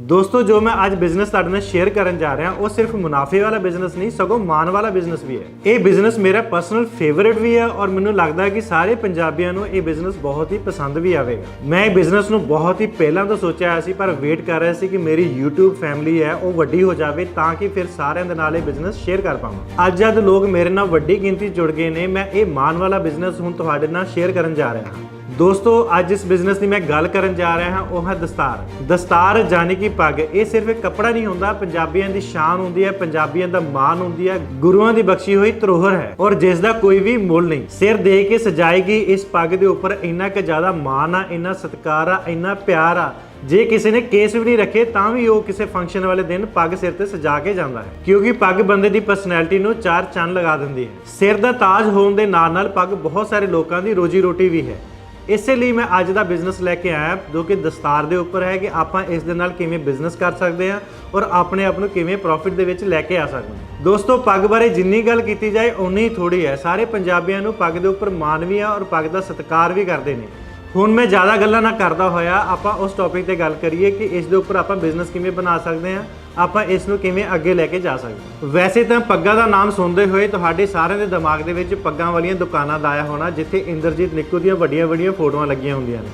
ਦੋਸਤੋ, ਜੋ ਮੈਂ ਅੱਜ ਬਿਜ਼ਨਸ ਤੁਹਾਡੇ ਨਾਲ ਸ਼ੇਅਰ ਕਰਨ ਜਾ ਰਿਹਾ, ਉਹ ਸਿਰਫ ਮੁਨਾਫੇ ਵਾਲਾ ਬਿਜ਼ਨਸ ਨਹੀਂ, ਸਗੋਂ ਮਾਣ ਵਾਲਾ ਬਿਜ਼ਨਸ ਵੀ ਹੈ। ਇਹ ਬਿਜ਼ਨਸ ਮੇਰਾ ਪਰਸਨਲ ਫੇਵਰਿਟ ਵੀ ਹੈ ਔਰ ਮੈਨੂੰ ਲੱਗਦਾ ਹੈ ਕਿ ਸਾਰੇ ਪੰਜਾਬੀਆਂ ਨੂੰ ਇਹ ਬਿਜ਼ਨਸ ਬਹੁਤ ਹੀ ਪਸੰਦ ਵੀ ਆਵੇਗਾ। ਮੈਂ ਇਹ ਬਿਜ਼ਨਸ ਨੂੰ ਬਹੁਤ ਹੀ ਪਹਿਲਾਂ ਤੋਂ ਸੋਚਿਆ ਹੋਇਆ ਸੀ, ਪਰ ਵੇਟ ਕਰ ਰਿਹਾ ਸੀ ਕਿ ਮੇਰੀ YouTube ਫੈਮਿਲੀ ਹੈ, ਉਹ ਵੱਡੀ ਹੋ ਜਾਵੇ ਤਾਂ ਕਿ ਫਿਰ ਸਾਰਿਆਂ ਦੇ ਨਾਲ ਇਹ ਬਿਜ਼ਨਸ ਸ਼ੇਅਰ ਕਰ ਪਾਵਾਂ। ਅੱਜ ਜਦ ਲੋਕ ਮੇਰੇ ਨਾਲ ਵੱਡੀ ਗਿਣਤੀ ਜੁੜ ਗਏ ਨੇ, ਮੈਂ ਇਹ ਮਾਣ ਵਾਲਾ ਬਿਜ਼ਨਸ ਹੁਣ ਤੁਹਾਡੇ ਨਾਲ ਸ਼ੇਅਰ ਕਰਨ ਜਾ ਰਿਹਾ ਹਾਂ। ਦੋਸਤੋ, ਅੱਜ ਇਸ ਬਿਜ਼ਨਸ ਦੀ ਮੈਂ ਗੱਲ ਕਰਨ ਜਾ ਰਿਹਾ ਹਾਂ, ਉਹ ਹੈ ਦਸਤਾਰ। ਦਸਤਾਰ ਜਾਨੀ ਕਿ ਪੱਗ, ਇਹ ਸਿਰਫ ਇੱਕ ਕੱਪੜਾ ਨਹੀਂ ਹੁੰਦਾ, ਪੰਜਾਬੀਆਂ ਦੀ ਸ਼ਾਨ ਹੁੰਦੀ ਹੈ, ਪੰਜਾਬੀਆਂ ਦਾ ਮਾਣ ਹੁੰਦੀ ਹੈ, ਗੁਰੂਆਂ ਦੀ ਬਖਸ਼ੀ ਹੋਈ ਧਰੋਹਰ ਹੈ, ਔਰ ਜਿਸ ਦਾ ਕੋਈ ਵੀ ਮੁੱਲ ਨਹੀਂ। ਸਿਰ ਦੇ ਕੇ ਸਜਾਏਗੀ ਇਸ ਪੱਗ ਦੇ ਉੱਪਰ ਇੰਨਾ ਕਿ ਜ਼ਿਆਦਾ ਮਾਣ ਆ, ਇੰਨਾ ਸਤਿਕਾਰ ਆ, ਇੰਨਾ ਪਿਆਰ ਆ, ਜੇ ਕਿਸੇ ਨੇ ਕੇਸ ਵੀ ਨਹੀਂ ਰੱਖੇ, ਤਾਂ ਵੀ ਉਹ ਕਿਸੇ ਫੰਕਸ਼ਨ ਵਾਲੇ ਦਿਨ ਪੱਗ ਸਿਰ ਤੇ ਸਜਾ ਕੇ ਜਾਂਦਾ ਹੈ। ਕਿਉਂਕਿ ਪੱਗ ਬੰਦੇ ਦੀ ਪਰਸਨੈਲਿਟੀ ਨੂੰ ਚਾਰ ਚੰਨ ਲਗਾ ਦਿੰਦੀ ਹੈ। ਸਿਰ ਦਾ ਤਾਜ ਹੋਣ ਦੇ ਨਾਲ ਨਾਲ ਪੱਗ ਬਹੁਤ ਸਾਰੇ ਲੋਕਾਂ ਦੀ ਰੋਜੀ ਰੋਟੀ ਵੀ ਹੈ। ਇਸੇ ਲਈ ਮੈਂ ਅੱਜ ਦਾ ਬਿਜ਼ਨਸ ਲੈ ਕੇ ਆਇਆ, ਜੋ ਕਿ ਦਸਤਾਰ ਦੇ ਉੱਪਰ ਹੈ ਕਿ ਆਪਾਂ ਇਸ ਦੇ ਨਾਲ ਕਿਵੇਂ ਬਿਜ਼ਨਸ ਕਰ ਸਕਦੇ ਹਾਂ ਔਰ ਆਪਣੇ ਆਪ ਨੂੰ ਕਿਵੇਂ ਪ੍ਰੋਫਿਟ ਦੇ ਵਿੱਚ ਲੈ ਕੇ ਆ ਸਕਦੇ ਹਾਂ। ਦੋਸਤੋ, ਪੱਗ ਬਾਰੇ ਜਿੰਨੀ ਗੱਲ ਕੀਤੀ ਜਾਏ ਉਨੀ ਹੀ ਥੋੜੀ ਹੈ। ਸਾਰੇ ਪੰਜਾਬੀਆਂ ਨੂੰ ਪੱਗ ਦੇ ਉੱਪਰ ਮਾਣ ਵੀ ਆ ਔਰ ਪੱਗ ਦਾ ਸਤਿਕਾਰ ਵੀ ਕਰਦੇ ਨੇ। ਹੁਣ ਮੈਂ ਜ਼ਿਆਦਾ ਗੱਲਾਂ ਨਾ ਕਰਦਾ ਹੋਇਆ, ਆਪਾਂ ਉਸ ਟੌਪਿਕ ਤੇ ਗੱਲ ਕਰੀਏ ਕਿ ਇਸ ਦੇ ਉੱਪਰ ਆਪਾਂ ਬਿਜ਼ਨਸ ਕਿਵੇਂ ਬਣਾ ਸਕਦੇ ਹਾਂ। ਆਪਾਂ ਇਸ ਨੂੰ ਕਿਵੇਂ ਅੱਗੇ ਲੈ ਕੇ ਜਾ ਸਕਦੇ ਹਾਂ? ਵੈਸੇ ਤਾਂ ਪੱਗਾਂ ਦਾ ਨਾਮ ਸੁਣਦੇ ਹੋਏ ਤੁਹਾਡੇ ਸਾਰਿਆਂ ਦੇ ਦਿਮਾਗ ਦੇ ਵਿੱਚ ਪੱਗਾਂ ਵਾਲੀਆਂ ਦੁਕਾਨਾਂ ਦਾ ਆਇਆ ਹੋਣਾ, ਜਿੱਥੇ ਇੰਦਰਜੀਤ ਨਿੱਕੂ ਦੀਆਂ ਵੱਡੀਆਂ ਵੱਡੀਆਂ ਫੋਟੋਆਂ ਲੱਗੀਆਂ ਹੁੰਦੀਆਂ ਨੇ।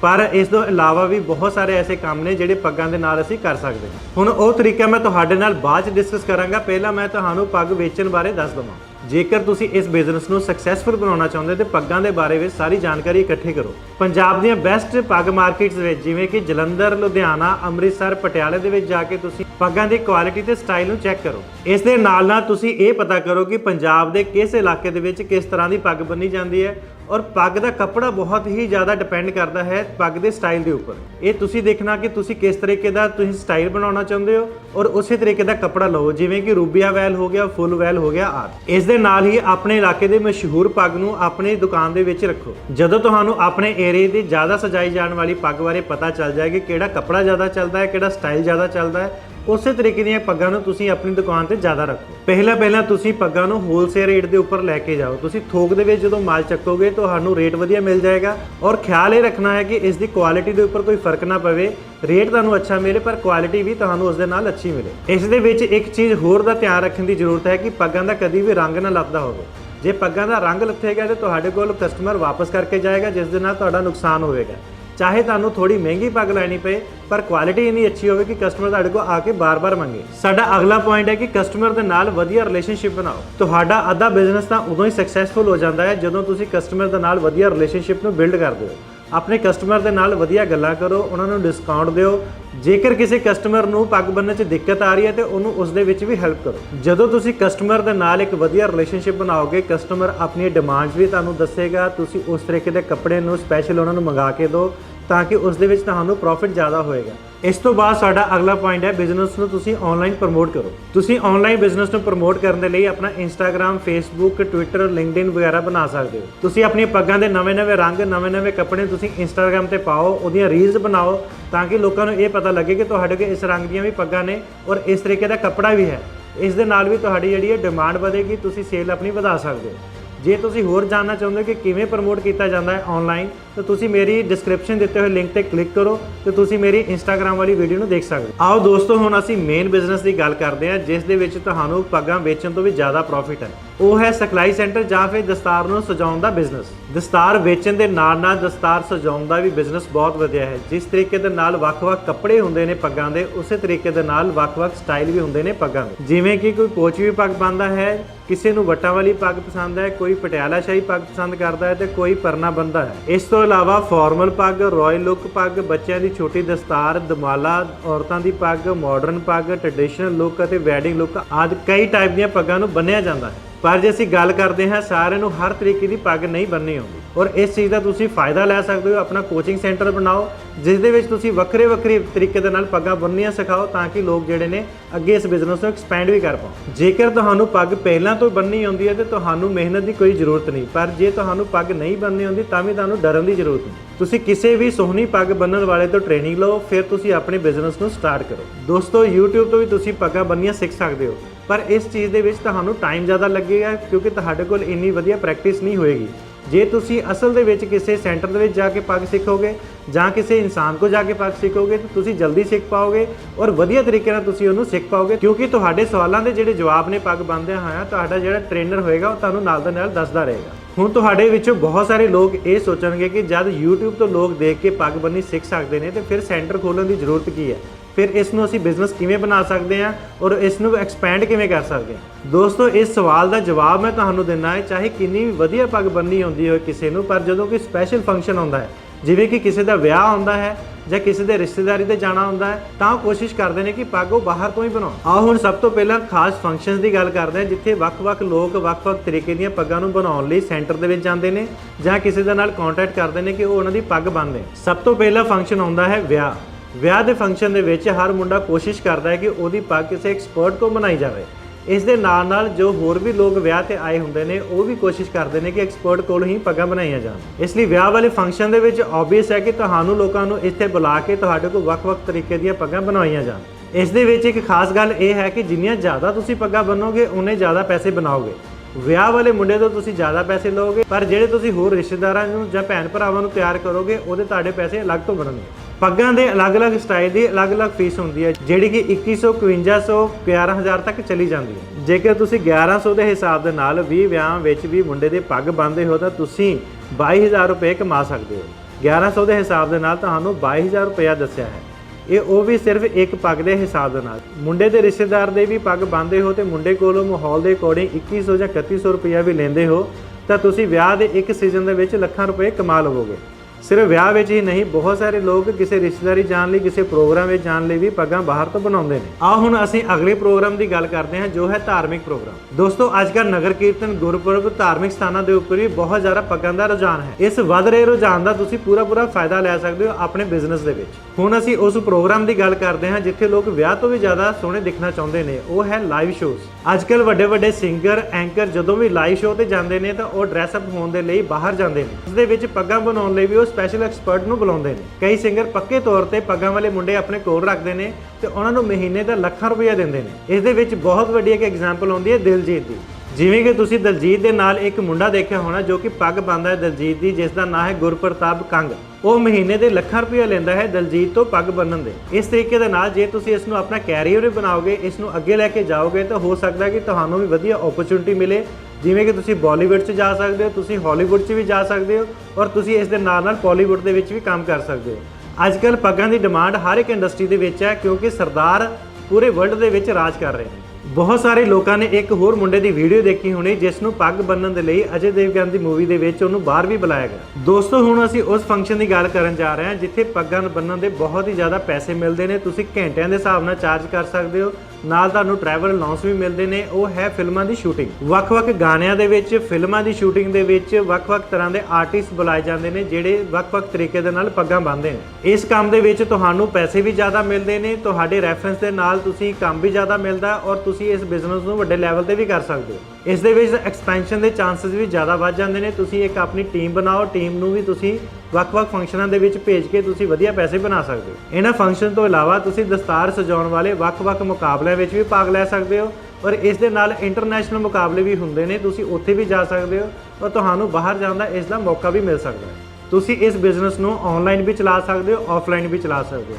ਪਰ ਇਸ ਤੋਂ ਇਲਾਵਾ ਵੀ ਬਹੁਤ ਸਾਰੇ ਐਸੇ ਕੰਮ ਨੇ ਜਿਹੜੇ ਪੱਗਾਂ ਦੇ ਨਾਲ ਅਸੀਂ ਕਰ ਸਕਦੇ ਹਾਂ। ਹੁਣ ਉਹ ਤਰੀਕਾ ਮੈਂ ਤੁਹਾਡੇ ਨਾਲ ਬਾਅਦ ਚ ਡਿਸਕਸ ਕਰਾਂਗਾ। ਪਹਿਲਾਂ ਮੈਂ ਤੁਹਾਨੂੰ ਪੱਗ ਵੇਚਣ ਬਾਰੇ ਦੱਸ ਦਵਾਂ। ਜੇਕਰ ਤੁਸੀਂ ਇਸ ਬਿਜ਼ਨਸ ਨੂੰ ਸਕਸੈਸਫੁਲ ਬਣਾਉਣਾ ਚਾਹੁੰਦੇ ਹੋ, ਤੇ ਪੱਗਾਂ ਦੇ ਬਾਰੇ ਵਿੱਚ ਸਾਰੀ ਜਾਣਕਾਰੀ ਇਕੱਠੇ ਕਰੋ। ਪੰਜਾਬ ਦੀਆਂ ਬੈਸਟ ਪੱਗ ਮਾਰਕੀਟਸ ਵਿੱਚ, ਜਿਵੇਂ ਕਿ ਜਲੰਧਰ, ਲੁਧਿਆਣਾ, ਅੰਮ੍ਰਿਤਸਰ, ਪਟਿਆਲੇ ਦੇ ਵਿੱਚ ਜਾ ਕੇ ਤੁਸੀਂ ਪੱਗਾਂ ਦੀ ਕੁਆਲਿਟੀ ਤੇ ਸਟਾਈਲ ਨੂੰ ਚੈੱਕ ਕਰੋ। ਇਸ ਦੇ ਨਾਲ ਨਾਲ ਤੁਸੀਂ ਇਹ ਪਤਾ ਕਰੋ ਕਿ ਪੰਜਾਬ ਦੇ ਕਿਸ ਇਲਾਕੇ ਦੇ ਵਿੱਚ ਕਿਸ ਤਰ੍ਹਾਂ ਦੀ ਪੱਗ ਬੰਨੀ ਜਾਂਦੀ ਹੈ ਔਰ ਪੱਗ ਦਾ ਕੱਪੜਾ ਬਹੁਤ ਹੀ ਜ਼ਿਆਦਾ ਡਿਪੈਂਡ ਕਰਦਾ ਹੈ ਪੱਗ ਦੇ ਸਟਾਈਲ ਦੇ ਉੱਪਰ। ਇਹ ਤੁਸੀਂ ਦੇਖਣਾ ਕਿ ਤੁਸੀਂ ਕਿਸ ਤਰੀਕੇ ਦਾ ਤੁਸੀਂ ਸਟਾਈਲ ਬਣਾਉਣਾ ਚਾਹੁੰਦੇ ਹੋ ਔਰ ਉਸੇ ਤਰੀਕੇ ਦਾ ਕੱਪੜਾ ਲਓ, ਜਿਵੇਂ ਕਿ ਰੂਬੀਆ ਵੈਲ ਹੋ ਗਿਆ, ਫੁੱਲ ਵੈਲ ਹੋ ਗਿਆ ਆਦਿ। ਇਸ ਦੇ ਨਾਲ ਹੀ ਆਪਣੇ ਇਲਾਕੇ ਦੇ ਮਸ਼ਹੂਰ ਪੱਗ ਨੂੰ ਆਪਣੀ ਦੁਕਾਨ ਦੇ ਵਿੱਚ ਰੱਖੋ। ਜਦੋਂ ਤੁਹਾਨੂੰ ਆਪਣੇ ਏਰੀਆ ਦੀ ਜ਼ਿਆਦਾ ਸਜਾਈ ਜਾਣ ਵਾਲੀ ਪੱਗ ਬਾਰੇ ਪਤਾ ਚੱਲ ਜਾਏਗਾ ਕਿ ਕਿਹੜਾ ਕੱਪੜਾ ਜ਼ਿਆਦਾ ਚੱਲਦਾ ਹੈ, ਕਿਹੜਾ ਸਟਾਈਲ ਜ਼ਿਆਦਾ ਚੱਲਦਾ ਹੈ ਉਸੇ ਤਰੀਕੇ ਦੀਆਂ ਪੱਗਾਂ ਨੂੰ ਤੁਸੀਂ ਆਪਣੀ ਦੁਕਾਨ ਤੇ ਜ਼ਿਆਦਾ ਰੱਖੋ। ਪਹਿਲਾਂ ਪਹਿਲਾਂ ਤੁਸੀਂ ਪੱਗਾਂ ਨੂੰ ਹੋਲਸੇਲ ਰੇਟ ਦੇ ਉੱਪਰ ਲੈ ਕੇ ਜਾਓ। ਤੁਸੀਂ ਥੋਕ ਦੇ ਵਿੱਚ ਜਦੋਂ ਮਾਲ ਚੱਕੋਗੇ ਤੁਹਾਨੂੰ ਰੇਟ ਵਧੀਆ ਮਿਲ ਜਾਏਗਾ ਔਰ ਖਿਆਲ ਇਹ ਰੱਖਣਾ ਹੈ ਕਿ ਇਸ ਦੀ ਕੁਆਲਿਟੀ ਦੇ ਉੱਪਰ ਕੋਈ ਫ਼ਰਕ ਨਾ ਪਵੇ। ਰੇਟ ਤੁਹਾਨੂੰ ਅੱਛਾ ਮਿਲੇ, ਪਰ ਕੁਆਲਿਟੀ ਵੀ ਤੁਹਾਨੂੰ ਉਸ ਦੇ ਨਾਲ ਅੱਛੀ ਮਿਲੇ। ਇਸ ਦੇ ਵਿੱਚ ਇੱਕ ਚੀਜ਼ ਹੋਰ ਦਾ ਧਿਆਨ ਰੱਖਣ ਦੀ ਜ਼ਰੂਰਤ ਹੈ ਕਿ ਪੱਗਾਂ ਦਾ ਕਦੀ ਵੀ ਰੰਗ ਨਾ ਲੱਭਦਾ ਹੋਵੇ। ਜੇ ਪੱਗਾਂ ਦਾ ਰੰਗ ਲੱਥੇਗਾ ਤੇ ਤੁਹਾਡੇ ਕੋਲ ਕਸਟਮਰ ਵਾਪਸ ਕਰਕੇ ਜਾਏਗਾ, ਜਿਸ ਦੇ ਨਾਲ ਤੁਹਾਡਾ ਨੁਕਸਾਨ ਹੋਵੇਗਾ। ਚਾਹੇ ਤੁਹਾਨੂੰ ਥੋੜੀ ਮਹਿੰਗੀ ਪੱਗ ਲੈਣੀ ਪਏ, ਪਰ ਕੁਆਲਿਟੀ ਇੰਨੀ ਅੱਛੀ ਹੋਵੇ ਕਿ ਕਸਟਮਰ ਤੁਹਾਡੇ ਕੋਲ ਆ ਕੇ ਬਾਰ-ਬਾਰ ਮੰਗੇ। ਸਾਡਾ ਅਗਲਾ ਪੁਆਇੰਟ ਹੈ ਕਿ ਕਸਟਮਰ ਦੇ ਨਾਲ ਵਧੀਆ ਰਿਲੇਸ਼ਨਸ਼ਿਪ ਬਣਾਓ। ਤੁਹਾਡਾ ਅੱਧਾ ਬਿਜ਼ਨਸ ਤਾਂ ਉਦੋਂ ਹੀ ਸਕਸੈਸਫੁਲ ਹੋ ਜਾਂਦਾ ਹੈ ਜਦੋਂ ਤੁਸੀਂ ਕਸਟਮਰ ਦੇ ਨਾਲ ਵਧੀਆ ਰਿਲੇਸ਼ਨਸ਼ਿਪ ਨੂੰ ਬਿਲਡ ਕਰਦੇ ਹੋ। ਆਪਣੇ ਕਸਟਮਰ ਦੇ ਨਾਲ ਵਧੀਆ ਗੱਲਾਂ ਕਰੋ, ਉਹਨਾਂ ਨੂੰ ਡਿਸਕਾਊਂਟ ਦਿਓ। ਜੇਕਰ ਕਿਸੇ ਕਸਟਮਰ ਨੂੰ ਪੱਗ ਬੰਨਣ 'ਚ ਦਿੱਕਤ ਆ ਰਹੀ ਹੈ ਤੇ ਉਹਨੂੰ ਉਸ ਦੇ ਵਿੱਚ ਵੀ ਹੈਲਪ ਕਰੋ। ਜਦੋਂ ਤੁਸੀਂ ਕਸਟਮਰ ਦੇ ਨਾਲ ਇੱਕ ਵਧੀਆ ਰਿਲੇਸ਼ਨਸ਼ਿਪ ਬਣਾਓਗੇ ਕਸਟਮਰ ਆਪਣੀ ਡਿਮਾਂਡਸ ਵੀ ਤੁਹਾਨੂੰ ਦੱਸੇਗਾ, ਤੁਸੀਂ ਉਸ ਤਰੀਕੇ ਦੇ ਕੱਪੜੇ ਨੂੰ ਸਪੈਸ਼ਲ ਉਹਨਾਂ ਨੂੰ ਮੰਗਾ ਕੇ ਦਿਓ, ਤਾਂ ਕਿ ਉਸ ਦੇ ਵਿੱਚ ਤੁਹਾਨੂੰ ਪ੍ਰੋਫਿਟ ਜ਼ਿਆਦਾ ਹੋਏਗਾ। ਇਸ ਤੋਂ ਬਾਅਦ ਸਾਡਾ ਅਗਲਾ ਪੁਆਇੰਟ ਹੈ ਬਿਜ਼ਨਸ ਨੂੰ ਤੁਸੀਂ ਆਨਲਾਈਨ ਪ੍ਰਮੋਟ ਕਰੋ। ਤੁਸੀਂ ਆਨਲਾਈਨ ਬਿਜ਼ਨਸ ਨੂੰ ਪ੍ਰਮੋਟ ਕਰਨ ਦੇ ਲਈ ਆਪਣਾ ਇੰਸਟਾਗ੍ਰam ਫੇਸਬੁੱਕ ਟਵਿੱਟਰ ਲਿੰਕਡਇਨ ਵਗੈਰਾ ਬਣਾ ਸਕਦੇ ਹੋ। ਤੁਸੀਂ ਆਪਣੀਆਂ ਪੱਗਾਂ ਦੇ ਨਵੇਂ-ਨਵੇਂ ਰੰਗ, ਨਵੇਂ-ਨਵੇਂ ਕੱਪੜੇ ਤੁਸੀਂ ਇੰਸਟਾਗ੍ਰam ਤੇ ਪਾਓ, ਉਹਦੀਆਂ ਰੀਲਸ ਬਣਾਓ, ਤਾਂ ਕਿ ਲੋਕਾਂ ਨੂੰ ਇਹ ਪਤਾ ਲੱਗੇ ਕਿ ਤੁਹਾਡੇ ਕੋਲ ਇਸ ਰੰਗ ਦੀਆਂ ਵੀ ਪੱਗਾਂ ਨੇ ਔਰ ਇਸ ਤਰੀਕੇ ਦਾ ਕੱਪੜਾ ਵੀ ਹੈ। ਇਸ ਦੇ ਨਾਲ ਵੀ ਤੁਹਾਡੀ ਜਿਹੜੀ ਹੈ ਡਿਮਾਂਡ ਵਧੇਗੀ, ਤੁਸੀਂ ਸੇਲ ਆਪਣੀ ਵਧਾ ਸਕਦੇ ਹੋ। ਜੇ ਤੁਸੀਂ ਹੋਰ ਜਾਣਨਾ ਚਾਹੁੰਦੇ ਹੋ ਕਿ ਕਿਵੇਂ ਪ੍ਰਮੋਟ ਕੀਤਾ ਜਾਂਦਾ ਹੈ ਆਨਲਾਈਨ ਤਾਂ ਤੁਸੀਂ ਮੇਰੀ ਡਿਸਕ੍ਰਿਪਸ਼ਨ ਦਿੱਤੇ ਹੋਏ ਲਿੰਕ ਤੇ ਕਲਿੱਕ ਕਰੋ ਤੇ ਤੁਸੀਂ ਮੇਰੀ ਇੰਸਟਾਗ੍ਰam ਵਾਲੀ ਵੀਡੀਓ ਨੂੰ ਦੇਖ ਸਕਦੇ ਹੋ। ਆਓ ਦੋਸਤੋ, ਹੁਣ ਅਸੀਂ ਮੇਨ ਬਿਜ਼ਨਸ ਦੀ ਗੱਲ ਕਰਦੇ ਹਾਂ, ਜਿਸ ਦੇ ਵਿੱਚ ਤੁਹਾਨੂੰ ਪੱਗਾਂ ਵੇਚਣ ਤੋਂ ਵੀ ਜ਼ਿਆਦਾ ਪ੍ਰੋਫਿਟ ਹੈ। ਉਹ ਹੈ ਸਿਖਲਾਈ ਸੈਂਟਰ ਜਾਂ ਫਿਰ ਦਸਤਾਰ ਨੂੰ ਸਜਾਉਣ ਦਾ ਬਿਜ਼ਨਸ। ਦਸਤਾਰ ਵੇਚਣ ਦੇ ਨਾਲ ਨਾਲ ਦਸਤਾਰ ਸਜਾਉਣ ਦਾ ਵੀ ਬਿਜ਼ਨਸ ਬਹੁਤ ਵਧੀਆ ਹੈ। ਜਿਸ ਤਰੀਕੇ ਦੇ ਨਾਲ ਵੱਖ-ਵੱਖ ਕੱਪੜੇ ਹੁੰਦੇ ਨੇ ਪੱਗਾਂ ਦੇ, ਉਸੇ ਤਰੀਕੇ ਦੇ ਨਾਲ ਵੱਖ-ਵੱਖ ਸਟਾਈਲ ਵੀ ਹੁੰਦੇ ਨੇ ਪੱਗਾਂ ਦੇ। ਜਿਵੇਂ ਕਿ ਕੋਈ ਕੋਚਵੀ ਪੱਗ ਬੰਨਦਾ ਹੈ, ਕਿਸੇ ਨੂੰ ਵੱਟਾਂ ਵਾਲੀ ਪੱਗ ਪਸੰਦ ਹੈ, ਕੋਈ ਪਟਿਆਲਾ ਸ਼ਾਹੀ ਪੱਗ ਪਸੰਦ ਕਰਦਾ ਹੈ ਤੇ ਕੋਈ ਪਰਨਾ ਬੰਦਾ ਹੈ। ਇਸ ਤੋਂ ਇਲਾਵਾ ਫਾਰਮਲ ਪੱਗ, ਰਾਇਲ ਲੁੱਕ ਪੱਗ, ਬੱਚਿਆਂ ਦੀ ਛੋਟੀ ਦਸਤਾਰ, ਦਮਾਲਾ, ਔਰਤਾਂ ਦੀ ਪੱਗ ਮਾਡਰਨ ਪੱਗ ਟ੍ਰੈਡੀਸ਼ਨਲ ਲੁੱਕ ਅਤੇ ਵੈਡਿੰਗ ਲੁੱਕ ਆਦਿ ਕਈ ਟਾਈਪ ਦੀਆਂ ਪੱਗਾਂ ਨੂੰ ਬੰਨਿਆ ਜਾਂਦਾ ਹੈ। ਪਰ ਜੇ ਅਸੀਂ ਗੱਲ ਕਰਦੇ ਹਾਂ, ਸਾਰਿਆਂ ਨੂੰ ਹਰ ਤਰੀਕੇ ਦੀ ਪੱਗ ਨਹੀਂ ਬੰਨਣੀ ਆਉਂਦੀ। ਔਰ ਇਸ ਚੀਜ਼ ਦਾ ਤੁਸੀਂ ਫਾਇਦਾ ਲੈ ਸਕਦੇ ਹੋ, ਆਪਣਾ ਕੋਚਿੰਗ ਸੈਂਟਰ ਬਣਾਓ ਜਿਸ ਦੇ ਵਿੱਚ ਤੁਸੀਂ ਵੱਖਰੇ ਵੱਖਰੇ ਤਰੀਕੇ ਦੇ ਨਾਲ ਪੱਗਾਂ ਬੰਨਣੀਆਂ ਸਿਖਾਓ, ਤਾਂ ਕਿ ਲੋਕ ਜਿਹੜੇ ਨੇ ਅੱਗੇ ਇਸ ਬਿਜ਼ਨਸ ਨੂੰ ਐਕਸਪੈਂਡ ਵੀ ਕਰ ਪਾਉਣ। ਜੇਕਰ ਤੁਹਾਨੂੰ ਪੱਗ ਪਹਿਲਾਂ ਤੋਂ ਬੰਨਣੀ ਆਉਂਦੀ ਹੈ ਤੇ ਤੁਹਾਨੂੰ ਮਿਹਨਤ ਦੀ ਕੋਈ ਜ਼ਰੂਰਤ ਨਹੀਂ, ਪਰ ਜੇ ਤੁਹਾਨੂੰ ਪੱਗ ਨਹੀਂ ਬੰਨਣੀ ਆਉਂਦੀ, ਤਾਂ ਵੀ ਤੁਹਾਨੂੰ ਡਰਨ ਦੀ ਜ਼ਰੂਰਤ ਨਹੀਂ। ਤੁਸੀਂ ਕਿਸੇ ਵੀ ਸੋਹਣੀ ਪੱਗ ਬੰਨਣ ਵਾਲੇ ਤੋਂ ਟ੍ਰੇਨਿੰਗ ਲਓ, ਫਿਰ ਤੁਸੀਂ ਆਪਣੇ ਬਿਜ਼ਨਸ ਨੂੰ ਸਟਾਰਟ ਕਰੋ। ਦੋਸਤੋ, YouTube ਤੋਂ ਵੀ ਤੁਸੀਂ ਪੱਗਾਂ ਬੰਨ੍ਹਣੀਆਂ ਸਿੱਖ ਸਕਦੇ ਹੋ, ਪਰ ਇਸ ਚੀਜ਼ ਦੇ ਵਿੱਚ ਤੁਹਾਨੂੰ ਟਾਈਮ ਜ਼ਿਆਦਾ ਲੱਗੇਗਾ, ਕਿਉਂਕਿ ਤੁਹਾਡੇ ਕੋਲ ਇੰਨੀ ਵਧੀਆ ਪ੍ਰੈਕਟਿਸ ਨਹੀਂ ਹੋਏਗੀ। ਜੇ ਤੁਸੀਂ ਅਸਲ ਦੇ ਵਿੱਚ ਕਿਸੇ ਸੈਂਟਰ ਦੇ ਵਿੱਚ ਜਾ ਕੇ ਪੱਗ ਸਿੱਖੋਗੇ, ਜਾਂ ਕਿਸੇ ਇਨਸਾਨ ਕੋ ਜਾ ਕੇ ਪੱਗ ਸਿੱਖੋਗੇ, ਤਾਂ ਤੁਸੀਂ ਜਲਦੀ ਸਿੱਖ ਪਾਓਗੇ ਔਰ ਵਧੀਆ ਤਰੀਕੇ ਨਾਲ ਤੁਸੀਂ ਉਹਨੂੰ ਸਿੱਖ ਪਾਓਗੇ, ਕਿਉਂਕਿ ਤੁਹਾਡੇ ਸਵਾਲਾਂ ਦੇ ਜਿਹੜੇ ਜਵਾਬ ਨੇ ਪੱਗ ਬੰਨ੍ਹਦਿਆਂ ਹੋਇਆਂ, ਤੁਹਾਡਾ ਜਿਹੜਾ ਟ੍ਰੇਨਰ ਹੋਏਗਾ, ਉਹ ਤੁਹਾਨੂੰ ਨਾਲ ਦਾ ਨਾਲ ਦੱਸਦਾ ਰਹੇਗਾ। ਹੁਣ ਤੁਹਾਡੇ ਵਿੱਚੋਂ ਬਹੁਤ ਸਾਰੇ ਲੋਕ ਇਹ ਸੋਚਣਗੇ ਕਿ ਜਦ YouTube ਤੋਂ ਲੋਕ ਦੇਖ ਕੇ ਪੱਗ ਬੰਨੀ ਸਿੱਖ ਸਕਦੇ ਨੇ, ਤੇ ਫਿਰ ਸੈਂਟਰ ਖੋਲਣ ਦੀ ਜ਼ਰੂਰਤ ਕੀ ਹੈ? ਫਿਰ ਇਸ ਨੂੰ ਅਸੀਂ ਬਿਜ਼ਨਸ ਕਿਵੇਂ ਬਣਾ ਸਕਦੇ ਹਾਂ ਔਰ ਇਸ ਨੂੰ ਐਕਸਪੈਂਡ ਕਿਵੇਂ ਕਰ ਸਕਦੇ ਹਾਂ? ਦੋਸਤੋ, ਇਸ ਸਵਾਲ ਦਾ ਜਵਾਬ ਮੈਂ ਤੁਹਾਨੂੰ ਦਿੰਨਾ ਹੈ, ਚਾਹੇ ਕਿੰਨੀ ਵੀ ਵਧੀਆ ਪੱਗ ਬੰਨੀ ਹੁੰਦੀ ਹੋਵੇ ਕਿਸੇ ਨੂੰ, ਪਰ ਜਦੋਂ ਕੋਈ ਸਪੈਸ਼ਲ ਫੰਕਸ਼ਨ ਆਉਂਦਾ ਹੈ ਜਿਵੇਂ ਕਿ ਕਿਸੇ ਦਾ ਵਿਆਹ ਆਉਂਦਾ ਹੈ ਜਾਂ ਕਿਸੇ ਦੇ ਰਿਸ਼ਤੇਦਾਰੀ ਤੇ ਜਾਣਾ ਹੁੰਦਾ ਹੈ, ਤਾਂ ਉਹ ਕੋਸ਼ਿਸ਼ ਕਰਦੇ ਨੇ ਕਿ ਪੱਗ ਉਹ ਬਾਹਰ ਤੋਂ ਹੀ ਬਣਾਉਣ। ਆਓ ਹੁਣ ਸਭ ਤੋਂ ਪਹਿਲਾਂ ਖਾਸ ਫੰਕਸ਼ਨਸ ਦੀ ਗੱਲ ਕਰਦੇ ਹਾਂ, ਜਿੱਥੇ ਵੱਖ-ਵੱਖ ਲੋਕ ਵੱਖ-ਵੱਖ ਤਰੀਕੇ ਦੀਆਂ ਪੱਗਾਂ ਨੂੰ ਬਣਾਉਣ ਲਈ ਸੈਂਟਰ ਦੇ ਵਿੱਚ ਜਾਂਦੇ ਨੇ ਜਾਂ ਕਿਸੇ ਦੇ ਨਾਲ ਕੰਟੈਕਟ ਕਰਦੇ ਨੇ ਕਿ ਉਹ ਉਹਨਾਂ ਦੀ ਪੱਗ ਬੰਨ੍ਹਦੇ ਸਭ ਤੋਂ ਪਹਿਲਾ ਫੰਕਸ਼ਨ ਆਉਂਦਾ ਹੈ ਵਿਆਹ। ਵਿਆਹ ਦੇ ਫੰਕਸ਼ਨ ਦੇ ਵਿੱਚ ਹਰ ਮੁੰਡਾ ਕੋਸ਼ਿਸ਼ ਕਰਦਾ ਹੈ ਕਿ ਉਹਦੀ ਪੱਗ ਕਿਸੇ ਐਕਸਪਰਟ ਕੋਲ ਬਣਾਈ ਜਾਵੇ। ਇਸ ਦੇ ਨਾਲ ਨਾਲ ਜੋ ਹੋਰ ਵੀ ਲੋਕ ਵਿਆਹ ਤੇ ਆਏ ਹੁੰਦੇ ਨੇ, ਉਹ ਵੀ ਕੋਸ਼ਿਸ਼ ਕਰਦੇ ਨੇ ਕਿ ਐਕਸਪਰਟ ਕੋਲ ਹੀ ਪੱਗਾਂ ਬਣਾਈਆਂ ਜਾਣ। ਇਸ ਲਈ ਵਿਆਹ ਵਾਲੇ ਫੰਕਸ਼ਨ ਦੇ ਵਿੱਚ ਆਬਵੀਅਸ ਹੈ ਕਿ ਤੁਹਾਨੂੰ ਲੋਕਾਂ ਨੂੰ ਇੱਥੇ ਬੁਲਾ ਕੇ ਤੁਹਾਡੇ ਕੋਲ ਵੱਖ-ਵੱਖ ਤਰੀਕੇ ਦੀਆਂ ਪੱਗਾਂ ਬਣਵਾਈਆਂ ਜਾਣ। ਇਸ ਦੇ ਵਿੱਚ ਇੱਕ ਖਾਸ ਗੱਲ ਇਹ ਹੈ ਕਿ ਜਿੰਨੀਆਂ ਜ਼ਿਆਦਾ ਤੁਸੀਂ ਪੱਗਾਂ ਬੰਨੋਗੇ, ਉਨੇ ਜ਼ਿਆਦਾ ਪੈਸੇ ਬਣਾਓਗੇ। ਵਿਆਹ ਵਾਲੇ ਮੁੰਡੇ ਤੋਂ ਤੁਸੀਂ ਜ਼ਿਆਦਾ ਪੈਸੇ ਲਓਗੇ, ਪਰ ਜਿਹੜੇ ਤੁਸੀਂ ਹੋਰ ਰਿਸ਼ਤੇਦਾਰਾਂ ਨੂੰ ਜਾਂ ਭੈਣ ਭਰਾਵਾਂ ਨੂੰ ਤਿਆਰ ਕਰੋਗੇ, ਉਹਦੇ ਤੁਹਾਡੇ ਪੈਸੇ ਅਲੱਗ ਤੋਂ ਬਣਨਗੇ। ਪੱਗਾਂ ਦੇ ਅਲੱਗ-ਅਲੱਗ ਸਟਾਈਲ ਦੀ ਅਲੱਗ-ਅਲੱਗ ਫੀਸ ਹੁੰਦੀ ਹੈ, ਜਿਹੜੀ ਕਿ 2100 5100 11000 ਤੱਕ ਚਲੀ ਜਾਂਦੀ ਹੈ। ਜੇਕਰ ਤੁਸੀਂ 1100 ਦੇ ਹਿਸਾਬ ਦੇ ਨਾਲ 20 ਵਿਆਹਾਂ ਵਿੱਚ ਵੀ ਮੁੰਡੇ ਦੇ ਪੱਗ ਬੰਨਦੇ ਹੋ, ਤਾਂ ਤੁਸੀਂ 22000 ਰੁਪਏ ਕਮਾ ਸਕਦੇ ਹੋ। 1100 ਦੇ ਹਿਸਾਬ ਦੇ ਨਾਲ ਤੁਹਾਨੂੰ 22000 ਰੁਪਏ ਦੱਸਿਆ ਹੈ। ਇਹ ਉਹ ਵੀ ਸਿਰਫ ਇੱਕ ਪੱਗ ਦੇ ਹਿਸਾਬ ਦੇ ਨਾਲ। ਮੁੰਡੇ ਦੇ ਰਿਸ਼ਤੇਦਾਰ ਦੇ ਵੀ ਪੱਗ ਬੰਨਦੇ ਹੋ ਤੇ ਮੁੰਡੇ ਕੋਲੋਂ ਮਾਹੌਲ ਦੇ ਅਕੋਰਡਿੰਗ 2100 ਜਾਂ 3100 ਰੁਪਇਆ ਵੀ ਲੈਂਦੇ ਹੋ, ਤਾਂ ਤੁਸੀਂ ਵਿਆਹ ਦੇ ਇੱਕ ਸੀਜ਼ਨ ਦੇ ਵਿੱਚ ਲੱਖਾਂ ਰੁਪਏ ਕਮਾ ਲਵੋਗੇ। ਸਿਰਫ ਵਿਆਹ ਵਿੱਚ ਹੀ ਨਹੀਂ, ਬਹੁਤ ਸਾਰੇ ਲੋਕ ਕਿਸੇ ਰਿਸ਼ਤੇਦਾਰੀ ਜਾਣ ਲਈ, ਕਿਸੇ ਪ੍ਰੋਗਰਾਮ ਵਿੱਚ ਜਾਣ ਲਈ ਵੀ ਪੱਗਾਂ ਬਾਹਰ ਤੋਂ ਬਣਾਉਂਦੇ ਨੇ। ਆਓ ਹੁਣ ਅਸੀਂ ਅਗਲੇ ਪ੍ਰੋਗਰਾਮ ਦੀ ਗੱਲ ਕਰਦੇ ਹਾਂ, ਜੋ ਹੈ ਧਾਰਮਿਕ ਪ੍ਰੋਗਰਾਮ। ਦੋਸਤੋ, ਅੱਜ ਕੱਲ੍ਹ ਨਗਰ ਕੀਰਤਨ, ਗੁਰਪੁਰਬ, ਧਾਰਮਿਕ ਸਥਾਨਾਂ ਦੇ ਉੱਪਰ ਵੀ ਬਹੁਤ ਜ਼ਿਆਦਾ ਪੱਗਾਂ ਦਾ ਰੁਝਾਨ ਹੈ। ਇਸ ਵੱਧ ਰਹੇ ਰੁਝਾਨ ਦਾ ਤੁਸੀਂ ਪੂਰਾ ਪੂਰਾ ਫਾਇਦਾ ਲੈ ਸਕਦੇ ਹੋ ਆਪਣੇ ਬਿਜ਼ਨਸ ਦੇ ਵਿੱਚ। ਹੁਣ ਅਸੀਂ ਉਸ ਪ੍ਰੋਗਰਾਮ ਦੀ ਗੱਲ ਕਰਦੇ ਹਾਂ, ਜਿੱਥੇ ਲੋਕ ਵਿਆਹ ਤੋਂ ਵੀ ਜ਼ਿਆਦਾ ਸੋਹਣੇ ਦਿਖਣਾ ਚਾਹੁੰਦੇ ਨੇ, ਉਹ ਹੈ ਲਾਈਵ ਸ਼ੋਜ਼। ਅੱਜ ਕੱਲ੍ਹ ਵੱਡੇ ਵੱਡੇ ਸਿੰਗਰ, ਐਂਕਰ ਜਦੋਂ ਵੀ ਲਾਈਵ ਸ਼ੋਅ ਤੇ ਜਾਂਦੇ ਨੇ, ਤਾਂ ਉਹ ਡਰੈਸ ਅਪ ਹੋਣ ਦੇ ਲਈ ਬਾਹਰ ਜਾਂਦੇ ਨੇ। ਇਸ ਦੇ ਵਿੱਚ ਪੱਗਾਂ ਬਣਾਉਣ ਲਈ ਵੀ ਉਹ ਸਪੈਸ਼ਲ ਐਕਸਪਰਟ ਨੂੰ ਬੁਲਾਉਂਦੇ ਨੇ। ਕਈ ਸਿੰਗਰ ਪੱਕੇ ਤੌਰ ਤੇ ਪੱਗਾਂ ਵਾਲੇ ਮੁੰਡੇ ਆਪਣੇ ਕੋਲ ਰੱਖਦੇ ਨੇ ਤੇ ਉਹਨਾਂ ਨੂੰ ਮਹੀਨੇ ਦਾ ਲੱਖਾਂ ਰੁਪਏ ਦਿੰਦੇ ਨੇ। ਇਸ ਦੇ ਵਿੱਚ ਬਹੁਤ ਵੱਡੀ ਇੱਕ ਐਗਜ਼ਾਮਪਲ ਆਉਂਦੀ ਹੈ ਦਿਲਜੀਤ ਦੀ। ਜਿਵੇਂ ਕਿ ਤੁਸੀਂ ਦਲਜੀਤ ਦੇ ਨਾਲ ਇੱਕ ਮੁੰਡਾ ਦੇਖਿਆ ਹੋਣਾ ਜੋ ਕਿ ਪੱਗ ਬੰਨਦਾ ਹੈ ਦਲਜੀਤ ਦੀ ਜਿਸ ਦਾ ਨਾਮ ਹੈ ਗੁਰਪ੍ਰਤਾਪ ਕੰਗ। ਉਹ ਮਹੀਨੇ ਦੇ ਲੱਖਾਂ ਰੁਪਏ ਲੈਂਦਾ ਹੈ ਦਲਜੀਤ ਤੋਂ ਪੱਗ ਬੰਨਣ ਦੇ। ਇਸ ਤਰੀਕੇ ਦੇ ਨਾਲ ਜੇ ਤੁਸੀਂ ਇਸ ਨੂੰ ਆਪਣਾ ਕੈਰੀਅਰ ਬਣਾਓਗੇ, ਇਸ ਨੂੰ ਅੱਗੇ ਲੈ ਕੇ ਜਾਓਗੇ, ਤਾਂ ਹੋ ਸਕਦਾ ਕਿ ਤੁਹਾਨੂੰ ਵੀ ਵਧੀਆ ਓਪਰਚੁਨਿਟੀ ਮਿਲੇ। ਜਿਵੇਂ ਕਿ ਤੁਸੀਂ ਬਾਲੀਵੁੱਡ 'ਚ ਜਾ ਸਕਦੇ ਹੋ, ਤੁਸੀਂ ਹਾਲੀਵੁੱਡ 'ਚ ਵੀ ਜਾ ਸਕਦੇ ਹੋ ਔਰ ਤੁਸੀਂ ਇਸ ਦੇ ਨਾਲ ਨਾਲ ਬਾਲੀਵੁੱਡ ਦੇ ਵਿੱਚ ਵੀ ਕੰਮ ਕਰ ਸਕਦੇ ਹੋ। ਅੱਜ ਕੱਲ੍ਹ ਪੱਗਾਂ ਦੀ ਡਿਮਾਂਡ ਹਰ ਇੱਕ ਇੰਡਸਟਰੀ ਦੇ ਵਿੱਚ ਹੈ ਕਿਉਂਕਿ ਸਰਦਾਰ ਪੂਰੇ ਵਰਲਡ ਦੇ ਵਿੱਚ ਰਾਜ ਕਰ ਰਹੇ ਨੇ। ਬਹੁਤ ਸਾਰੇ ਲੋਕਾਂ ਨੇ ਇੱਕ ਹੋਰ ਮੁੰਡੇ ਦੀ ਵੀਡੀਓ ਦੇਖੀ ਹੋਣੀ, ਜਿਸ ਨੂੰ ਪੱਗ ਬੰਨਣ ਦੇ ਲਈ ਅਜੇ ਦੇਵਗਨ ਦੀ ਮੂਵੀ ਦੇ ਵਿੱਚ ਉਹਨੂੰ ਬਾਹਰ ਵੀ ਬੁਲਾਇਆ ਗਿਆ। ਦੋਸਤੋ, ਹੁਣ ਅਸੀਂ ਉਸ ਫੰਕਸ਼ਨ ਦੀ ਗੱਲ ਕਰਨ ਜਾ ਰਹੇ ਹਾਂ, ਜਿੱਥੇ ਪੱਗਾਂ ਨੂੰ ਬੰਨਣ ਦੇ ਬਹੁਤ ਹੀ ਜ਼ਿਆਦਾ ਪੈਸੇ ਮਿਲਦੇ ਨੇ। ਤੁਸੀਂ ਘੰਟਿਆਂ ਦੇ ਹਿਸਾਬ ਨਾਲ ਚਾਰਜ ਕਰ ਸਕਦੇ ਹੋ। ਨਾਲ ਤੁਹਾਨੂੰ ਟਰੈਵਲ ਅਲਾਉਂਸ ਵੀ ਮਿਲਦੇ ਨੇ, ਉਹ ਹੈ ਫਿਲਮਾਂ ਦੀ ਸ਼ੂਟਿੰਗ ਵੱਖ-ਵੱਖ ਗਾਣਿਆਂ ਦੇ ਵਿੱਚ, ਫਿਲਮਾਂ ਦੀ ਸ਼ੂਟਿੰਗ ਦੇ ਵਿੱਚ ਵੱਖ-ਵੱਖ ਤਰ੍ਹਾਂ ਦੇ ਆਰਟਿਸਟ ਬੁਲਾਏ ਜਾਂਦੇ ਨੇ, ਜਿਹੜੇ ਵੱਖ-ਵੱਖ ਤਰੀਕੇ ਦੇ ਨਾਲ ਪੱਗਾਂ ਬੰਨ੍ਹਦੇ ਨੇ। ਇਸ ਕੰਮ ਦੇ ਵਿੱਚ ਤੁਹਾਨੂੰ ਪੈਸੇ ਵੀ ਜ਼ਿਆਦਾ ਮਿਲਦੇ ਨੇ, ਤੁਹਾਡੇ ਰੈਫਰੈਂਸ ਦੇ ਨਾਲ ਤੁਸੀਂ ਕੰਮ ਵੀ ਜ਼ਿਆਦਾ ਮਿਲਦਾ ਔਰ ਤੁਸੀਂ ਇਸ ਬਿਜ਼ਨਸ ਨੂੰ ਵੱਡੇ ਲੈਵਲ ਤੇ ਵੀ ਕਰ ਸਕਦੇ ਹੋ। ਇਸ ਦੇ ਵਿੱਚ ਐਕਸਪੈਂਸ਼ਨ ਦੇ ਚਾਂਸਸ ਵੀ ਜ਼ਿਆਦਾ ਵੱਧ ਜਾਂਦੇ ਨੇ। ਤੁਸੀਂ ਇੱਕ ਆਪਣੀ ਟੀਮ ਬਣਾਓ ਟੀਮ ਨੂੰ ਵੀ ਤੁਸੀਂ ਵੱਖ-ਵੱਖ ਫੰਕਸ਼ਨਾਂ ਦੇ ਵਿੱਚ ਭੇਜ ਕੇ ਤੁਸੀਂ ਵਧੀਆ ਪੈਸੇ ਬਣਾ ਸਕਦੇ ਹੋ। ਇਹਨਾਂ ਫੰਕਸ਼ਨ ਤੋਂ ਇਲਾਵਾ ਤੁਸੀਂ ਦਸਤਾਰ ਸਜਾਉਣ ਵਾਲੇ ਵੱਖ-ਵੱਖ ਮੁਕਾਬਲਿਆਂ ਵਿੱਚ ਵੀ ਭਾਗ ਲੈ ਸਕਦੇ ਹੋ ਔਰ ਇਸ ਦੇ ਨਾਲ ਇੰਟਰਨੈਸ਼ਨਲ ਮੁਕਾਬਲੇ ਵੀ ਹੁੰਦੇ ਨੇ। ਤੁਸੀਂ ਉੱਥੇ ਵੀ ਜਾ ਸਕਦੇ ਹੋ ਔਰ ਤੁਹਾਨੂੰ ਬਾਹਰ ਜਾਣ ਦਾ ਇਸ ਦਾ ਮੌਕਾ ਵੀ ਮਿਲ ਸਕਦਾ ਹੈ। ਤੁਸੀਂ ਇਸ ਬਿਜ਼ਨਸ ਨੂੰ ਆਨਲਾਈਨ ਵੀ ਚਲਾ ਸਕਦੇ ਹੋ ਆਫਲਾਈਨ ਵੀ ਚਲਾ ਸਕਦੇ ਹੋ।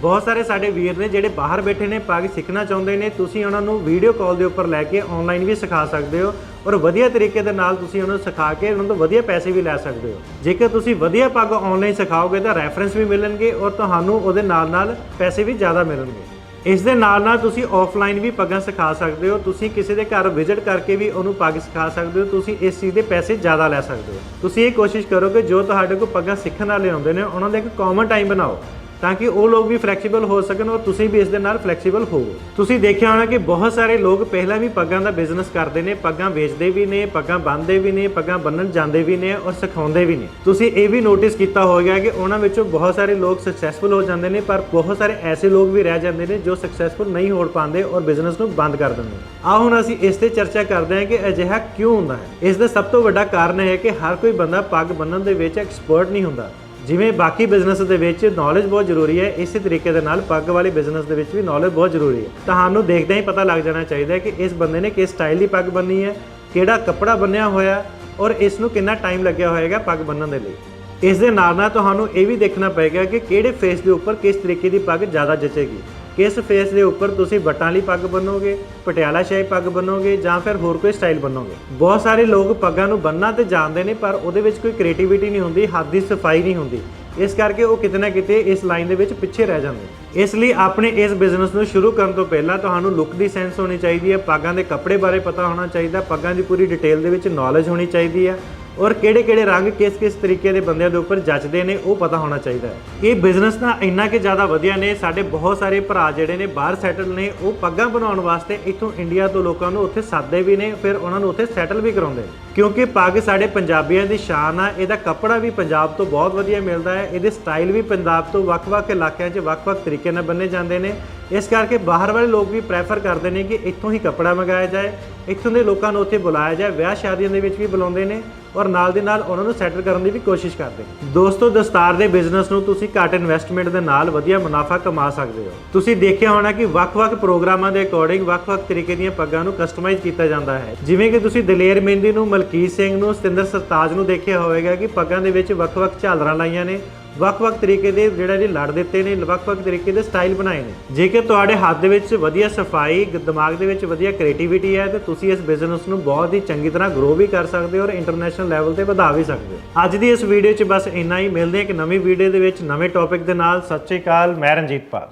ਬਹੁਤ ਸਾਰੇ ਸਾਡੇ ਵੀਰ ਨੇ ਜਿਹੜੇ ਬਾਹਰ ਬੈਠੇ ਨੇ ਪੱਗ ਸਿੱਖਣਾ ਚਾਹੁੰਦੇ ਨੇ, ਤੁਸੀਂ ਉਹਨਾਂ ਨੂੰ ਵੀਡੀਓ ਕਾਲ ਦੇ ਉੱਪਰ ਲੈ ਕੇ ਆਨਲਾਈਨ ਵੀ ਸਿਖਾ ਸਕਦੇ ਹੋ ਔਰ ਵਧੀਆ ਤਰੀਕੇ ਦੇ ਨਾਲ ਤੁਸੀਂ ਉਹਨਾਂ ਨੂੰ ਸਿਖਾ ਕੇ ਉਹਨਾਂ ਤੋਂ ਵਧੀਆ ਪੈਸੇ ਵੀ ਲੈ ਸਕਦੇ ਹੋ। ਜੇਕਰ ਤੁਸੀਂ ਵਧੀਆ ਪੱਗ ਆਨਲਾਈਨ ਸਿਖਾਓਗੇ ਤਾਂ ਰੈਫਰੈਂਸ ਵੀ ਮਿਲਣਗੇ ਔਰ ਤੁਹਾਨੂੰ ਉਹਦੇ ਨਾਲ ਨਾਲ ਪੈਸੇ ਵੀ ਜ਼ਿਆਦਾ ਮਿਲਣਗੇ। ਇਸ ਦੇ ਨਾਲ ਨਾਲ ਤੁਸੀਂ ਆਫਲਾਈਨ ਵੀ ਪੱਗਾਂ ਸਿਖਾ ਸਕਦੇ ਹੋ, ਤੁਸੀਂ ਕਿਸੇ ਦੇ ਘਰ ਵਿਜ਼ਿਟ ਕਰਕੇ ਵੀ ਉਹਨੂੰ ਪੱਗ ਸਿਖਾ ਸਕਦੇ ਹੋ, ਤੁਸੀਂ ਇਸ ਚੀਜ਼ ਦੇ ਪੈਸੇ ਜ਼ਿਆਦਾ ਲੈ ਸਕਦੇ ਹੋ। ਤੁਸੀਂ ਇਹ ਕੋਸ਼ਿਸ਼ ਕਰੋ ਕਿ ਜੋ ਤੁਹਾਡੇ ਕੋਲ ਪੱਗਾਂ ਸਿੱਖਣ ਵਾਲੇ ਆਉਂਦੇ ਨੇ, ਉਹਨਾਂ ਦਾ ਇੱਕ ਕਾਮਨ ਟਾਈਮ ਬਣਾਓ। ਤਾਂ ਕਿ ਉਹ ਲੋਕ ਵੀ ਫਲੈਕਸੀਬਲ ਹੋ ਸਕਣ ਔਰ ਤੁਸੀਂ ਵੀ ਇਸ ਦੇ ਨਾਲ ਫਲੈਕਸੀਬਲ ਹੋਵੋ। ਤੁਸੀਂ ਦੇਖਿਆ ਹੋਣਾ ਕਿ ਬਹੁਤ ਸਾਰੇ ਲੋਕ ਪਹਿਲਾਂ ਵੀ ਪੱਗਾਂ ਦਾ ਬਿਜ਼ਨਸ ਕਰਦੇ ਨੇ, ਪੱਗਾਂ ਵੇਚਦੇ ਵੀ ਨੇ, ਪੱਗਾਂ ਬੰਨਦੇ ਵੀ ਨੇ, ਪੱਗਾਂ ਬੰਨਣ ਜਾਂਦੇ ਵੀ ਨੇ ਔਰ ਸਿਖਾਉਂਦੇ ਵੀ ਨੇ। ਤੁਸੀਂ ਇਹ ਵੀ ਨੋਟਿਸ ਕੀਤਾ ਹੋਵੇਗਾ ਕਿ ਉਹਨਾਂ ਵਿੱਚੋਂ ਬਹੁਤ ਸਾਰੇ ਲੋਕ ਸਕਸੈਸਫੁਲ ਹੋ ਜਾਂਦੇ ਨੇ, ਪਰ ਬਹੁਤ ਸਾਰੇ ਐਸੇ ਲੋਕ ਵੀ ਰਹਿ ਜਾਂਦੇ ਨੇ ਜੋ ਸਕਸੈਸਫੁਲ ਨਹੀਂ ਹੋ ਪਾਉਂਦੇ ਔਰ ਬਿਜ਼ਨਸ ਨੂੰ ਬੰਦ ਕਰ ਦਿੰਦੇ ਆ ਹੁਣ ਅਸੀਂ ਇਸ ਤੇ ਚਰਚਾ ਕਰਦੇ ਹਾਂ ਕਿ ਅਜਿਹਾ ਕਿਉਂ ਹੁੰਦਾ ਹੈ? ਇਸ ਦਾ ਸਭ ਤੋਂ ਵੱਡਾ ਕਾਰਨ ਹੈ ਕਿ ਹਰ ਕੋਈ ਬੰਦਾ ਪੱਗ ਬੰਨਣ ਦੇ ਵਿੱਚ ਐਕਸਪਰਟ ਨਹੀਂ ਹੁੰਦਾ। ਜਿਵੇਂ ਬਾਕੀ ਬਿਜ਼ਨਸ ਦੇ ਵਿੱਚ ਨੌਲੇਜ ਬਹੁਤ ਜ਼ਰੂਰੀ ਹੈ, ਇਸੇ ਤਰੀਕੇ ਦੇ ਨਾਲ ਪੱਗ ਵਾਲੇ ਬਿਜ਼ਨਸ ਦੇ ਵਿੱਚ ਵੀ ਨੌਲੇਜ ਬਹੁਤ ਜ਼ਰੂਰੀ ਹੈ। ਤੁਹਾਨੂੰ ਦੇਖਦਿਆਂ ਹੀ ਪਤਾ ਲੱਗ ਜਾਣਾ ਚਾਹੀਦਾ ਹੈ ਕਿ ਇਸ ਬੰਦੇ ਨੇ ਕਿਸ ਸਟਾਈਲ ਦੀ ਪੱਗ ਬੰਨੀ ਹੈ, ਕਿਹੜਾ ਕੱਪੜਾ ਬੰਨਿਆ ਹੋਇਆ ਔਰ ਇਸ ਨੂੰ ਕਿੰਨਾ ਟਾਈਮ ਲੱਗਿਆ ਹੋਏਗਾ ਪੱਗ ਬੰਨਣ ਦੇ ਲਈ। ਇਸ ਦੇ ਨਾਲ ਨਾਲ ਤੁਹਾਨੂੰ ਇਹ ਵੀ ਦੇਖਣਾ ਪਏਗਾ ਕਿ ਕਿਹੜੇ ਫੇਸ ਦੇ ਉੱਪਰ ਕਿਸ ਤਰੀਕੇ ਦੀ ਪੱਗ ਜ਼ਿਆਦਾ ਜਚੇਗੀ। ਕਿਸ ਫੇਸ ਦੇ ਉੱਪਰ ਤੁਸੀਂ ਬੱਟਾਂ ਵਾਲੀ ਪੱਗ ਬੰਨੋਗੇ, ਪਟਿਆਲਾ ਸ਼ਾਹੀ ਪੱਗ ਬੰਨੋਗੇ ਜਾਂ ਫਿਰ ਹੋਰ ਕੋਈ ਸਟਾਈਲ ਬੰਨੋਗੇ? ਬਹੁਤ ਸਾਰੇ ਲੋਕ ਪੱਗਾਂ ਨੂੰ ਬੰਨਣਾ ਤੇ ਜਾਣਦੇ ਨੇ, ਪਰ ਉਹਦੇ ਵਿੱਚ ਕੋਈ ਕ੍ਰੀਏਟੀਵਿਟੀ ਨਹੀਂ ਹੁੰਦੀ, ਹੱਥ ਦੀ ਸਫ਼ਾਈ ਨਹੀਂ ਹੁੰਦੀ। ਇਸ ਕਰਕੇ ਉਹ ਕਿਤੇ ਨਾ ਕਿਤੇ ਇਸ ਲਾਈਨ ਦੇ ਵਿੱਚ ਪਿੱਛੇ ਰਹਿ ਜਾਂਦੇ ਇਸ ਲਈ ਆਪਣੇ ਇਸ ਬਿਜ਼ਨਸ ਨੂੰ ਸ਼ੁਰੂ ਕਰਨ ਤੋਂ ਪਹਿਲਾਂ ਤੁਹਾਨੂੰ ਲੁੱਕ ਦੀ ਸੈਂਸ ਹੋਣੀ ਚਾਹੀਦੀ ਹੈ, ਪੱਗਾਂ ਦੇ ਕੱਪੜੇ ਬਾਰੇ ਪਤਾ ਹੋਣਾ ਚਾਹੀਦਾ, ਪੱਗਾਂ ਦੀ ਪੂਰੀ ਡਿਟੇਲ ਦੇ ਵਿੱਚ ਨੌਲੇਜ ਹੋਣੀ ਚਾਹੀਦੀ ਹੈ। ਔਰ ਕਿਹੜੇ-ਕਿਹੜੇ ਰੰਗ ਕਿਸ-ਕਿਸ ਤਰੀਕੇ ਦੇ ਬੰਦਿਆਂ ਦੇ ਉੱਪਰ ਜੱਚਦੇ ਨੇ ਉਹ ਪਤਾ ਹੋਣਾ ਚਾਹੀਦਾ ਹੈ। ਇਹ ਬਿਜ਼ਨਸ ਤਾਂ ਇੰਨਾ ਕਿ ਜ਼ਿਆਦਾ ਵਧੀਆ ਨੇ, ਸਾਡੇ ਬਹੁਤ ਸਾਰੇ ਭਰਾ ਜਿਹੜੇ ਨੇ ਬਾਹਰ ਸੈਟਲ ਨੇ, ਉਹ ਪੱਗਾਂ ਬਣਾਉਣ ਵਾਸਤੇ ਇੱਥੋਂ ਇੰਡੀਆ ਤੋਂ ਲੋਕਾਂ ਨੂੰ ਉੱਥੇ ਸੱਦਦੇ ਵੀ ਨੇ, ਫਿਰ ਉਹਨਾਂ ਨੂੰ ਉੱਥੇ ਸੈਟਲ ਵੀ ਕਰਾਉਂਦੇ। ਕਿਉਂਕਿ ਪੱਗ ਸਾਡੇ ਪੰਜਾਬੀਆਂ ਦੀ ਸ਼ਾਨ ਆ, ਇਹਦਾ ਕੱਪੜਾ ਵੀ ਪੰਜਾਬ ਤੋਂ ਬਹੁਤ ਵਧੀਆ ਮਿਲਦਾ ਹੈ, ਇਹਦੇ ਸਟਾਈਲ ਵੀ ਪੰਜਾਬ ਤੋਂ ਵੱਖ-ਵੱਖ ਇਲਾਕਿਆਂ 'ਚ ਵੱਖ-ਵੱਖ ਤਰੀਕੇ ਨਾਲ ਬੰਨੇ ਜਾਂਦੇ ਨੇ। ਇਸ ਕਰਕੇ ਬਾਹਰ ਵਾਲੇ ਲੋਕ ਵੀ ਪ੍ਰੈਫਰ ਕਰਦੇ ਨੇ ਕਿ ਇੱਥੋਂ ਹੀ ਕੱਪੜਾ ਮੰਗਾਇਆ ਜਾਏ, ਇੱਥੋਂ ਦੇ ਲੋਕਾਂ ਨੂੰ ਉੱਥੇ ਬੁਲਾਇਆ ਜਾਏ, ਵਿਆਹ ਸ਼ਾਦੀਆਂ ਦੇ ਵਿੱਚ ਵੀ ਬੁਲਾਉਂਦੇ ਨੇ ਔਰ ਨਾਲ ਦੇ ਨਾਲ ਉਹਨਾਂ ਨੂੰ ਸੈਟਲ ਕਰਨ ਦੀ ਵੀ ਕੋਸ਼ਿਸ਼ ਕਰਦੇ ਨੇ। ਦੋਸਤੋ, ਦਸਤਾਰ ਦੇ ਬਿਜ਼ਨਸ ਨੂੰ ਤੁਸੀਂ ਘੱਟ ਇਨਵੈਸਟਮੈਂਟ ਦੇ ਨਾਲ ਵਧੀਆ ਮੁਨਾਫਾ ਕਮਾ ਸਕਦੇ ਹੋ। ਤੁਸੀਂ ਦੇਖਿਆ ਹੋਣਾ ਕਿ ਵੱਖ-ਵੱਖ ਪ੍ਰੋਗਰਾਮਾਂ ਦੇ ਅਕੋਰਡਿੰਗ ਵੱਖ-ਵੱਖ ਤਰੀਕੇ ਦੀਆਂ ਪੱਗਾਂ ਨੂੰ ਕਸਟਮਾਈਜ਼ ਕੀਤਾ ਜਾਂਦਾ ਹੈ। ਜਿਵੇਂ ਕਿ ਤੁਸੀਂ ਦਲੇਰ ਮਹਿੰਦੀ ਨੂੰ, ਮਲਕੀਤ ਸਿੰਘ ਨੂੰ, ਸਤਿੰਦਰ ਸਰਤਾਜ ਨੂੰ ਦੇਖਿਆ ਹੋਵੇਗਾ ਕਿ ਪੱਗਾਂ ਦੇ ਵਿੱਚ ਵੱਖ-ਵੱਖ ਝਾਲਰਾਂ ਲਾਈਆਂ ਨੇ ਵੱਖ-ਵੱਖ ਤਰੀਕੇ ਦੇ ਜਿਹੜਾ ਨੇ ਲੜ ਦਿੱਤੇ ਨੇ, ਵੱਖ-ਵੱਖ ਤਰੀਕੇ ਦੇ ਸਟਾਈਲ ਬਣਾਏ ਨੇ। ਜੇਕਰ ਤੁਹਾਡੇ ਹੱਥ ਦੇ ਵਿੱਚ ਵਧੀਆ ਸਫ਼ਾਈ ਦਿਮਾਗ ਦੇ ਵਿੱਚ ਵਧੀਆ ਕ੍ਰੀਏਟੀਵਿਟੀ ਹੈ, ਤੇ ਤੁਸੀਂ ਇਸ ਬਿਜ਼ਨਸ ਨੂੰ ਬਹੁਤ ਹੀ ਚੰਗੀ ਤਰ੍ਹਾਂ ਗਰੋ ਵੀ ਕਰ ਸਕਦੇ ਹੋ ਔਰ ਇੰਟਰਨੈਸ਼ਨਲ ਲੈਵਲ ਤੇ ਵਧਾ ਵੀ ਸਕਦੇ ਹੋ। ਅੱਜ ਦੀ ਇਸ ਵੀਡੀਓ 'ਚ ਬਸ ਇੰਨਾ ਹੀ। ਮਿਲਦੇ ਹਾਂ ਇੱਕ ਨਵੀਂ ਵੀਡੀਓ ਦੇ ਵਿੱਚ ਨਵੇਂ ਟੌਪਿਕ ਦੇ ਨਾਲ। ਸਤਿ ਸ਼੍ਰੀ ਅਕਾਲ, ਮੈਂ ਰਣਜੀਤ ਪਾਲ।